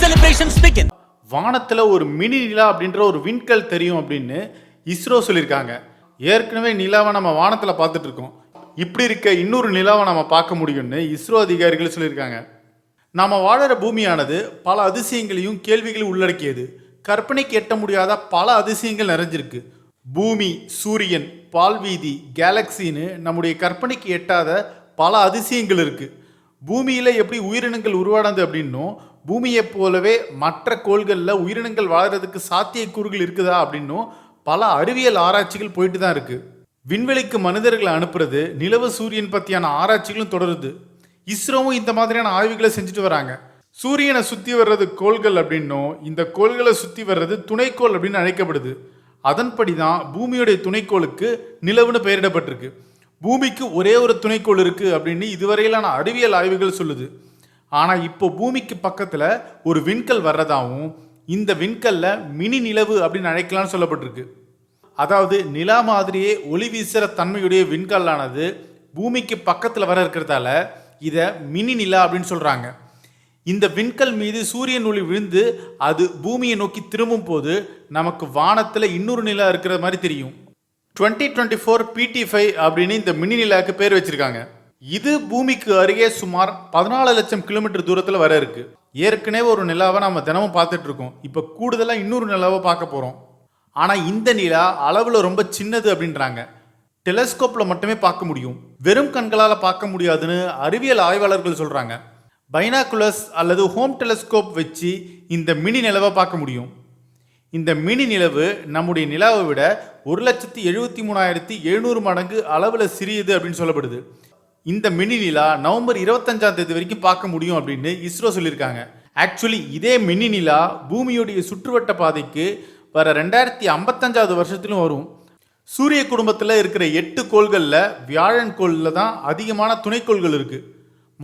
Celebrations begin வானத்தில் ஒரு mini நிலா அப்படின்ற ஒரு விண்கல் தெரியும் அப்படின்னு இஸ்ரோ சொல்லியிருக்காங்க. ஏற்கனவே நிலாவை நம்ம வானத்தில் பார்த்துட்டு இருக்கோம். இப்படி இருக்க இன்னொரு நிலாவை நம்ம பார்க்க முடியும்னு இஸ்ரோ அதிகாரிகள் சொல்லியிருக்காங்க. நாம் வாழற பூமியானது பல அதிசயங்களையும் கேள்விகளையும் உள்ளடக்கியது. கற்பனைக்கு எட்ட முடியாத பல அதிசயங்கள் நிறைஞ்சிருக்கு. பூமி சூரியன் பால்வீதி கேலக்சின்னு நம்முடைய கற்பனைக்கு எட்டாத பல அதிசயங்கள் இருக்குது பூமியில் எப்படி உயிரினங்கள் உருவானது அப்படின்னும் பூமியை போலவே மற்ற கோள்களில் உயிரினங்கள் வாழறதுக்கு சாத்தியக்கூறுகள் இருக்குதா அப்படின்னும் பல அறிவியல் ஆராய்ச்சிகள் போயிட்டு தான் இருக்கு. விண்வெளிக்கு மனிதர்களை அனுப்புறது நிலவு சூரியன் பற்றியான ஆராய்ச்சிகளும் தொடருது. இஸ்ரோவும் இந்த மாதிரியான ஆய்வுகளை செஞ்சுட்டு வராங்க. சூரியனை சுற்றி வர்றது கோள்கள் அப்படின்னும் இந்த கோள்களை சுற்றி வர்றது துணைக்கோள் அப்படின்னு அழைக்கப்படுது. அதன்படி தான் பூமியுடைய துணைக்கோளுக்கு நிலவுன்னு பெயரிடப்பட்டிருக்கு. பூமிக்கு ஒரே ஒரு துணைக்கோள் இருக்குது அப்படின்னு இதுவரையிலான அறிவியல் ஆய்வுகள் சொல்லுது. ஆனால் இப்போ பூமிக்கு பக்கத்தில் ஒரு விண்கல் வர்றதாகவும் இந்த விண்கல்ல மினி நிலவு அப்படின்னு அழைக்கலாம்னு சொல்லப்பட்டிருக்கு. அதாவது நிலா மாதிரியே ஒளி வீசுகிற தன்மையுடைய விண்கல்லானது பூமிக்கு பக்கத்தில் வர இருக்கிறதால இதை மினி நிலா அப்படின்னு சொல்கிறாங்க இந்த விண்கல் மீது சூரியன் ஒளி விழுந்து அது பூமியை நோக்கி திரும்பும் போது நமக்கு வானத்தில் இன்னொரு நிலா இருக்கிற மாதிரி தெரியும். டுவெண்ட்டி டுவெண்ட்டி ஃபோர் பிடி ஃபைவ் அப்படின்னு இந்த மினி நிலாக்கு பேர் வச்சிருக்காங்க. இது பூமிக்கு அருகே சுமார் பதினாலு லட்சம் கிலோமீட்டர் தூரத்தில் வர இருக்கு. ஏற்கனவே ஒரு நிலாவை நம்ம தினமும் பார்த்துட்டு இருக்கோம் இப்போ கூடுதலாக இன்னொரு நிலாவை பார்க்க போகிறோம் ஆனால் இந்த நிலா அளவில் ரொம்ப சின்னது அப்படின்றாங்க. டெலஸ்கோப்பில் மட்டுமே பார்க்க முடியும். வெறும் கண்களால் பார்க்க முடியாதுன்னு அறிவியல் ஆய்வாளர்கள் சொல்கிறாங்க பைனாகுலஸ் அல்லது ஹோம் டெலஸ்கோப் வச்சு இந்த மினி நிலவை பார்க்க முடியும். இந்த மினி நிலவு நம்முடைய நிலாவை விட ஒரு லட்சத்தி எழுபத்தி மூணாயிரத்தி எழுநூறு மடங்கு அளவில் சிறியது அப்படின்னு சொல்லப்படுது. இந்த மினி நிலா நவம்பர் இருபத்தஞ்சாம் தேதி வரைக்கும் பார்க்க முடியும் அப்படின்னு இஸ்ரோ சொல்லியிருக்காங்க. ஆக்சுவலி இதே மினி நிலா பூமியுடைய சுற்றுவட்ட பாதைக்கு வர ரெண்டாயிரத்தி ஐம்பத்தஞ்சாவது வருஷத்திலும் வரும். சூரிய குடும்பத்தில் இருக்கிற எட்டு கோள்களில் வியாழன் கோளில் தான் அதிகமான துணைக்கோள்கள் இருக்குது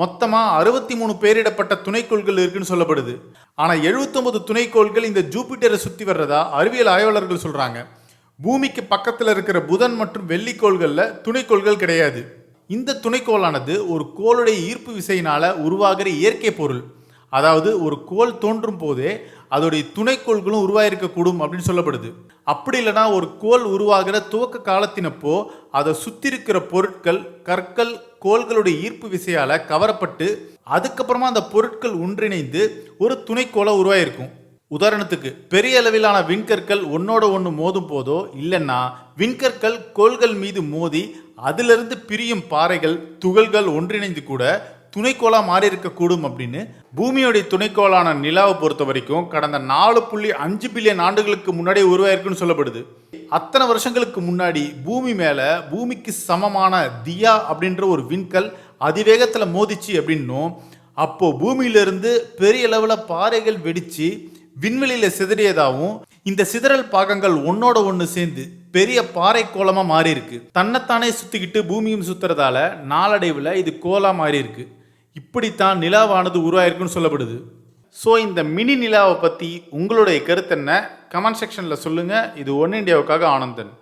மொத்தமாக அறுபத்தி மூணு பேரிடப்பட்ட துணைக்கோள்கள் இருக்குன்னு சொல்லப்படுது. ஆனால் 79 துணைக்கோள்கள் இந்த ஜூபிட்டரை சுற்றி வர்றதா அறிவியல் ஆய்வாளர்கள் சொல்கிறாங்க பூமிக்கு பக்கத்தில் இருக்கிற புதன் மற்றும் வெள்ளிக்கோள்களில் துணைக்கோள்கள் கிடையாது. இந்த துணைக்கோளானது ஒரு கோளுடைய ஈர்ப்பு விசையினால் உருவாகிற இயற்கை பொருள். அதாவது ஒரு கோள் தோன்றும் போதே அதோடைய துணைக்கோள்களும் உருவாயிருக்கக்கூடும் அப்படின்னு சொல்லப்படுது. அப்படி இல்லைனா ஒரு கோள் உருவாகிற துவக்க காலத்தினப்போ அதை சுற்றி இருக்கிற பொருட்கள் கற்கள் கோள்களுடைய ஈர்ப்பு விசையால் கவரப்பட்டு அதுக்கப்புறமா அந்த பொருட்கள் ஒன்றிணைந்து ஒரு துணைக்கோளை உருவாயிருக்கும். உதாரணத்துக்கு பெரிய அளவிலான விண்கற்கள் ஒன்னோட ஒன்று மோதும் போதோ இல்லைன்னா விண்கற்கள் கோள்கள் மீது மோதி அதிலிருந்து பிரியும் பாறைகள் துகள்கள் ஒன்றிணைந்து கூட துணைக்கோளாக மாறி இருக்கக்கூடும் அப்படின்னு பூமியோடைய துணைக்கோளான நிலாவை பொறுத்த வரைக்கும் கடந்த நாலு புள்ளி அஞ்சு பில்லியன் ஆண்டுகளுக்கு முன்னாடி உருவாயிருக்குன்னு சொல்லப்படுது. அத்தனை வருஷங்களுக்கு முன்னாடி பூமி மேலே பூமிக்கு சமமான தியா அப்படின்ற ஒரு விண்கல் அதிவேகத்தில் மோதிச்சு அப்படின்னும் அப்போது பூமியிலிருந்து பெரிய அளவில் பாறைகள் வெடித்து விண்வெளியில் சிதறியதாகவும் இந்த சிதறல் பாகங்கள் ஒன்னோட ஒன்று சேர்ந்து பெரிய பாறை கோலமாக மாறி இருக்கு தன்னைத்தானே சுற்றிக்கிட்டு பூமியும் சுற்றுறதால நாளடைவில் இது கோலா மாறிருக்கு இப்படித்தான் நிலாவானது உருவாயிருக்குன்னு சொல்லப்படுது. ஸோ இந்த மினி நிலாவை பற்றி உங்களுடைய கருத்து என்ன? கமெண்ட் செக்ஷனில் சொல்லுங்கள் இது ஒன் இண்டியாவுக்காக ஆனந்தன்.